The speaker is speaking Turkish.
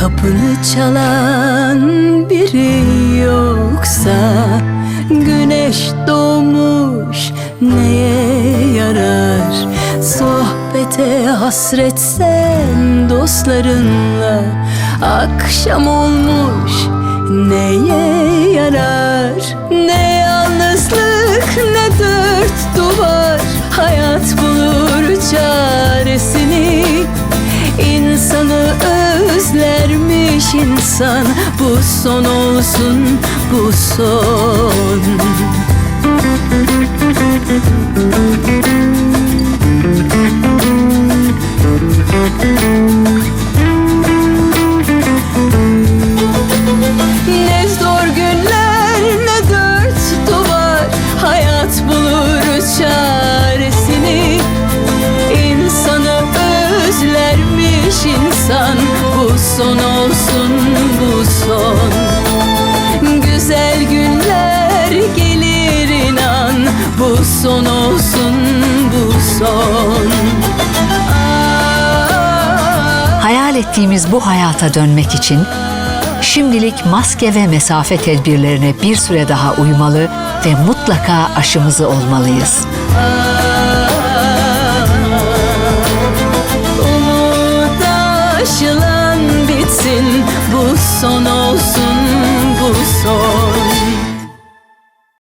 Kapını çalan biri yoksa Güneş doğmuş neye yarar? Sohbete hasretsen dostlarınla Akşam olmuş neye yarar? Ne insan. Bu son olsun bu son son olsun bu son. Güzel günler gelir inan Bu son olsun bu son. Ah, Hayal ettiğimiz bu hayata dönmek için şimdilik maske ve mesafe tedbirlerine bir süre daha uymalı ve mutlaka aşımızı olmalıyız. Umut aşılan bitsin bu son olsun.